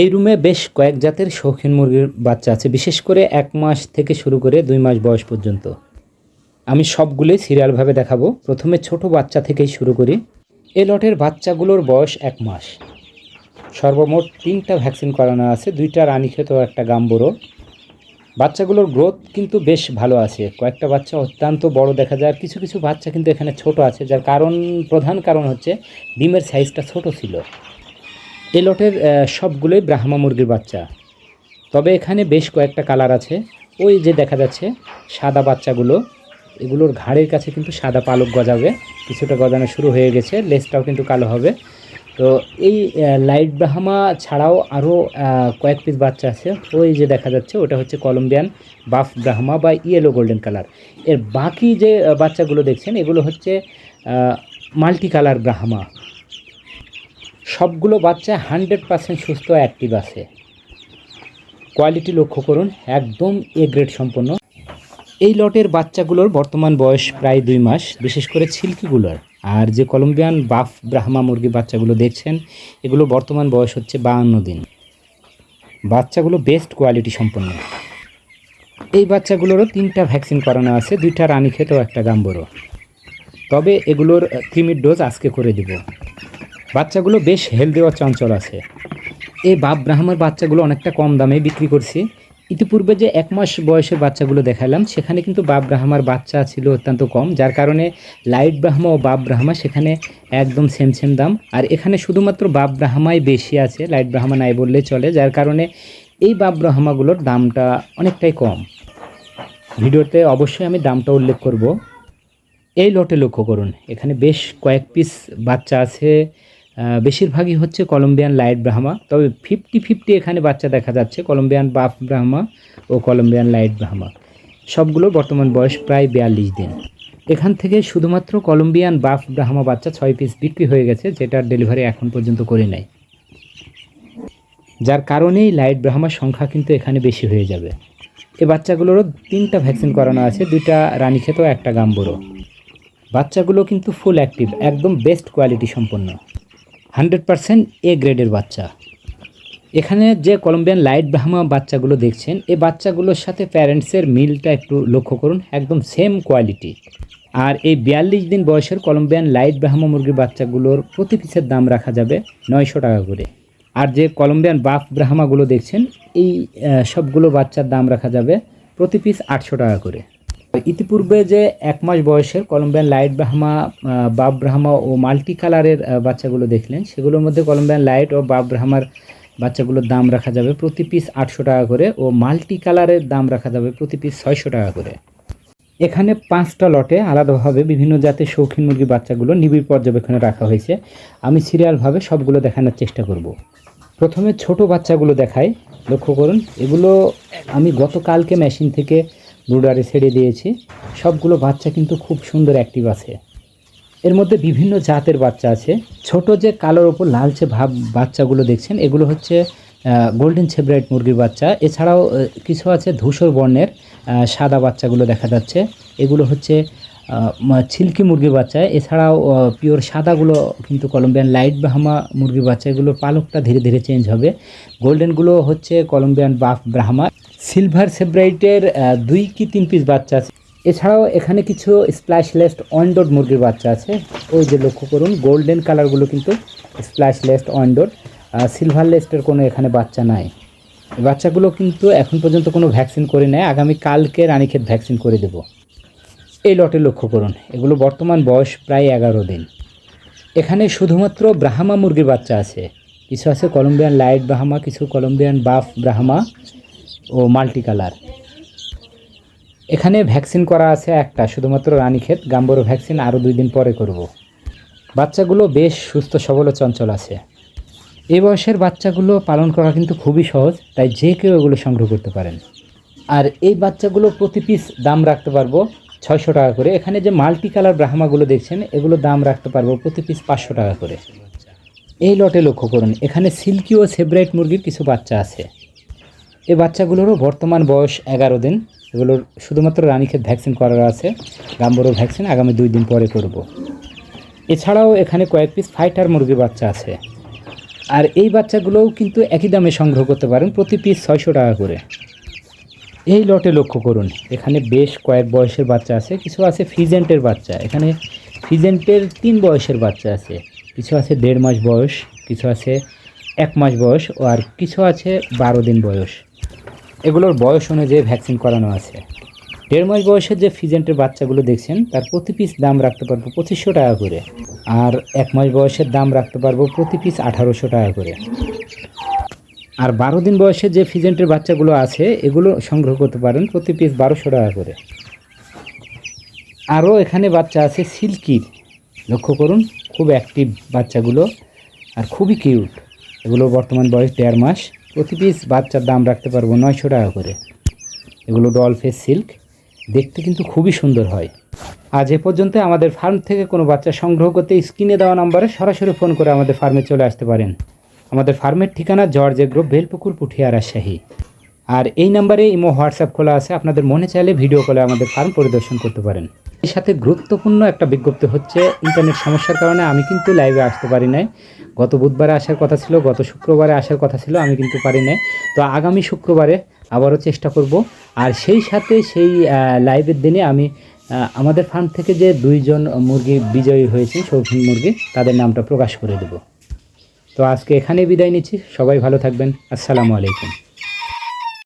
এই রুমে বেশ কয়েক জাতের শৌখিন মুরগির বাচ্চা আছে, বিশেষ করে এক মাস থেকে শুরু করে দুই মাস বয়স পর্যন্ত। আমি সবগুলোই সিরিয়ালভাবে দেখাবো। প্রথমে ছোট বাচ্চা থেকেই শুরু করি। এই লটের বাচ্চাগুলোর বয়স এক মাস। সর্বমোট তিনটা ভ্যাকসিন করানো আছে, দুইটা রানীক্ষেত একটা গাম্বুরো বাচ্চাগুলোর গ্রোথ কিন্তু বেশ ভালো আছে। কয়েকটা বাচ্চা অত্যন্ত বড় দেখা যায় কিছু কিছু বাচ্চা কিন্তু এখানে ছোট আছে, যার কারণ, প্রধান কারণ হচ্ছে ডিমের সাইজটা ছোট ছিল। এই লটের সবগুলোই ব্রাহ্মা মুরগির বাচ্চা। তবে এখানে বেশ কয়েকটা কালার আছে। ওই যে দেখা যাচ্ছে, সাদা বাচ্চাগুলো, এগুলোর ঘাড়ের কাছে কিন্তু সাদা পালক গজাবে। কিছুটা গজানো শুরু হয়ে গেছে লেসটাও কিন্তু কালো হবে। তো এই লাইট ব্রাহ্মা ছাড়াও আরও কয়েক পিস বাচ্চা আছে। ওই যে দেখা যাচ্ছে, ওটা হচ্ছে কলম্বিয়ান বাফ ব্রাহ্মা বা ইয়েলো গোল্ডেন কালারের বাকি যে বাচ্চাগুলো দেখছেন, এগুলো হচ্ছে মাল্টি কালার ব্রাহ্মা। সবগুলো বাচ্চা হান্ড্রেড পার্সেন্ট সুস্থ অ্যাক্টিভ আছে। কোয়ালিটি লক্ষ্য করুন, একদম এ গ্রেড সম্পন্ন। এই লটের বাচ্চাগুলোর বর্তমান বয়স প্রায় দুই মাস, বিশেষ করে ছিলকিগুলোর। আর যে কলম্বিয়ান বাফ ব্রাহ্মা মুরগি বাচ্চাগুলো দেখছেন, এগুলো বর্তমান বয়স হচ্ছে বাহান্ন দিন। বাচ্চাগুলো বেস্ট কোয়ালিটি সম্পন্ন। এই বাচ্চাগুলোরও তিনটা ভ্যাকসিন করানো আছে, দুইটা রানীক্ষেত ও একটা গাম্বরো। তবে এগুলোর ক্রিমির ডোজ আজকে করে দিব। বাচ্চাগুলো বেশ হেলদি ও চঞ্চল আছে। এই বাপ ব্রাহ্মার বাচ্চাগুলো অনেকটা কম দামে বিক্রি করছি। ইতিপূর্বে যে এক মাস বয়সের বাচ্চাগুলো দেখালাম, সেখানে কিন্তু বাপ ব্রাহ্মার বাচ্চা ছিল অত্যন্ত কম, যার কারণে লাইট ব্রাহ্মা ও বাপ ব্রাহ্মা সেখানে একদম সেম সেম দাম। আর এখানে শুধুমাত্র বাপ ব্রাহ্মাই বেশি আছে, লাইট ব্রাহ্মা নাই বললেই চলে, যার কারণে এই বাপ ব্রাহ্মাগুলোর দামটা অনেকটাই কম। ভিডিওতে অবশ্যই আমি দামটা উল্লেখ করব। এই লটে লক্ষ্য করুন, এখানে বেশ কয়েক পিস বাচ্চা আছে। বেশিরভাগই হচ্ছে কলম্বিয়ান লাইট ব্রাহ্মা। তবে ফিফটি ফিফটি এখানে বাচ্চা দেখা যাচ্ছে, কলম্বিয়ান বাফ ব্রাহ্মা ও কলম্বিয়ান লাইট ব্রাহ্মা। সবগুলো বর্তমান বয়স প্রায় বিয়াল্লিশ দিন। এখান থেকে শুধুমাত্র কলম্বিয়ান বাফ ব্রাহ্মা বাচ্চা ছয় পিস বিক্রি হয়ে গেছে যেটার ডেলিভারি এখন পর্যন্ত করে নাই। যার কারণেই লাইট ব্রাহ্মার সংখ্যা কিন্তু এখানে বেশি হয়ে যাবে। এ বাচ্চাগুলোরও তিনটা ভ্যাকসিন করানো আছে, দুইটা রানীক্ষেত ও একটা গাম্বুরো বাচ্চাগুলো কিন্তু ফুল অ্যাক্টিভ একদম বেস্ট কোয়ালিটি সম্পন্ন। হান্ড্রেড পারসেন্ট এ গ্রেডের বাচ্চা। এখানে যে কলম্বিয়ান লাইট ব্রাহ্মা বাচ্চাগুলো দেখছেন, এই বাচ্চাগুলোর সাথে প্যারেন্টসের মিলটা একটু লক্ষ্য করুন, একদম সেম কোয়ালিটি। আর এই বিয়াল্লিশ দিন বয়সের কলম্বিয়ান লাইট ব্রাহ্মা মুরগির বাচ্চাগুলোর প্রতি পিসের দাম রাখা যাবে নয়শো টাকা করে। আর যে কলম্বিয়ান বাফ ব্রাহ্মাগুলো দেখছেন, এই সবগুলো বাচ্চার দাম রাখা যাবে প্রতি পিস আটশো টাকা করে। ইতিপূর্বে যে এক মাস বয়সের কলম্বিয়ান লাইট ব্রাহ্মা বাপ ব্রাহ্মা ও মাল্টি কালারের বাচ্চাগুলো দেখলেন, সেগুলোর মধ্যে কলম্বিয়ান লাইট ও বাপ ব্রাহ্মার বাচ্চাগুলোর দাম রাখা যাবে প্রতি পিস আটশো টাকা করে ও মাল্টি কালারের দাম রাখা যাবে প্রতি পিস ছয়শো টাকা করে। এখানে পাঁচটা লটে আলাদাভাবে বিভিন্ন জাতের শৌখিন মুরগির বাচ্চাগুলো নিবিড় পর্যবেক্ষণে রাখা হয়েছে। আমি সিরিয়ালভাবে সবগুলো দেখানোর চেষ্টা করব। প্রথমে ছোট বাচ্চাগুলো দেখাই। লক্ষ্য করুন, এগুলো আমি গতকালকে মেশিন থেকে ব্রুডারে ছেড়ে দিয়েছি। সবগুলো বাচ্চা কিন্তু খুব সুন্দর অ্যাক্টিভ আছে। এর মধ্যে বিভিন্ন জাতের বাচ্চা আছে। ছোট যে কালোর ওপর লালচে ভাব বাচ্চাগুলো দেখছেন, এগুলো হচ্ছে গোল্ডেন ছেব্রাইট মুরগির বাচ্চা। এছাড়াও কিছু আছে ধূসর বর্ণের সাদা বাচ্চাগুলো দেখা যাচ্ছে। এগুলো হচ্ছে ছিলকি মুরগির বাচ্চা। এছাড়াও পিওর সাদাগুলো কিন্তু কলম্বিয়ান লাইট ব্রাহ্মা মুরগির বাচ্চা। এগুলোর পালকটা ধীরে ধীরে চেঞ্জ হবে। গোল্ডেনগুলো হচ্ছে কলম্বিয়ান বাফ ব্রাহ্মা। সিলভার সেব্রাইটের দুই কি তিন পিস বাচ্চা আছে। এছাড়াও এখানে কিছু স্প্ল্যাশলেস্ট অনডোড মুরগির বাচ্চা আছে। ওই যে লক্ষ্য করুন গোল্ডেন কালারগুলো কিন্তু স্প্ল্যাশলেস্ট অনডোড সিলভার লেস্টের কোনো এখানে বাচ্চা নাই। বাচ্চাগুলো কিন্তু এখন পর্যন্ত কোনো ভ্যাকসিন করে নেয় আগামী কালকে রানীক্ষেত ভ্যাকসিন করে দেব। এই লটে লক্ষ্য করুন, এগুলো বর্তমান বয়স প্রায় এগারো দিন। এখানে শুধুমাত্র ব্রাহ্মা মুরগির বাচ্চা আছে। কিছু আছে কলম্বিয়ান লাইট ব্রাহ্মা কিছু কলম্বিয়ান বাফ ব্রাহ্মা ও মাল্টি কালার এখানে ভ্যাকসিন করা আছে একটা, শুধুমাত্র রানীক্ষেত। গাম্বরো ভ্যাকসিন আরও দুই দিন পরে করব। বাচ্চাগুলো বেশ সুস্থ, সবল চঞ্চল আছে। এই বয়সের বাচ্চাগুলো পালন করা কিন্তু খুবই সহজ, তাই যে কেউ এগুলো সংগ্রহ করতে পারেন। আর এই বাচ্চাগুলো প্রতি পিস দাম রাখতে পারব ছয়শো টাকা করে। এখানে যে মাল্টি কালার ব্রাহ্মাগুলো দেখছেন, এগুলো দাম রাখতে পারব প্রতি পিস পাঁচশো টাকা করে। এই লটে লক্ষ্য করুন, এখানে সিল্কি ও সেব্রাইট মুরগির কিছু বাচ্চা আছে। এই বাচ্চাগুলোরও বর্তমান বয়স এগারো দিন। এগুলোর শুধুমাত্র রানীক্ষেত ভ্যাকসিন করার আছে। গাম্বরো ভ্যাকসিন আগামী দুই দিন পরে করব। এছাড়াও এখানে কয়েক পিস ফাইটার মুরগির বাচ্চা আছে। আর এই বাচ্চাগুলোও কিন্তু একই দামে সংগ্রহ করতে পারেন প্রতি পিস ছয়শো টাকা করে। এই লটে লক্ষ্য করুন, এখানে বেশ কয়েক বয়সের বাচ্চা আছে, কিছু আছে ফিজেন্টের বাচ্চা, এখানে ফিজেন্টের তিন বয়সের বাচ্চা আছে। কিছু আছে দেড় মাস বয়স, কিছু আছে এক মাস বয়স আর কিছু আছে বারো দিন বয়স। এগুলোর বয়স অনুযায়ী ভ্যাকসিন করানো আছে। দেড় মাস বয়সের যে ফিজেন্টের বাচ্চাগুলো দেখছেন, তার প্রতি পিস দাম রাখতে পারব পঁচিশশো টাকা করে। আর এক মাস বয়সের দাম রাখতে পারব প্রতি পিস আঠারোশো টাকা করে। আর বারো দিন বয়সের যে ফিজেন্টের বাচ্চাগুলো আছে, এগুলো সংগ্রহ করতে পারেন প্রতি পিস বারোশো টাকা করে। আরও এখানে বাচ্চা আছে সিল্কির। লক্ষ্য করুন, খুব অ্যাক্টিভ বাচ্চাগুলো আর খুবই কিউট এগুলো বর্তমান বয়স দেড় মাস। প্রতি পিস বাচ্চার দাম রাখতে পারব নয়শো টাকা করে। এগুলো ডলফেস সিল্ক দেখতে কিন্তু খুবই সুন্দর হয়। আজ এ পর্যন্ত আমাদের ফার্ম থেকে কোনো বাচ্চা সংগ্রহ করতে স্ক্রিনে দেওয়া নাম্বারে সরাসরি ফোন করে আমাদের ফার্মে চলে আসতে পারেন। আমাদের ফার্মের ঠিকানা জর্জ এগ্রো বেলপুকুর পুঠিয়া রাজশাহী আর এই নাম্বারে ইমো, হোয়াটসঅ্যাপ খোলা আছে। আপনাদের মনে চাইলে ভিডিও কলে আমাদের ফার্ম পরিদর্শন করতে পারেন। এর সাথে গুরুত্বপূর্ণ একটা বিজ্ঞপ্তি হচ্ছে, ইন্টারনেট সমস্যার কারণে আমি কিন্তু লাইভে আসতে পারি নাই। গত বুধবারে আসার কথা ছিল, গত শুক্রবারে আসার কথা ছিল, আমি কিন্তু পারি নাই। তো আগামী শুক্রবারে আবারও চেষ্টা করব। আর সেই সাথে সেই লাইভের দিনে আমি আমাদের ফার্ম থেকে যে দুইজন মুরগি বিজয়ী হয়েছে শৌখিন মুরগি, তাদের নামটা প্রকাশ করে দেব। তো আজকে এখানে বিদায় নিচ্ছি। সবাই ভালো থাকবেন। আসসালামু আলাইকুম।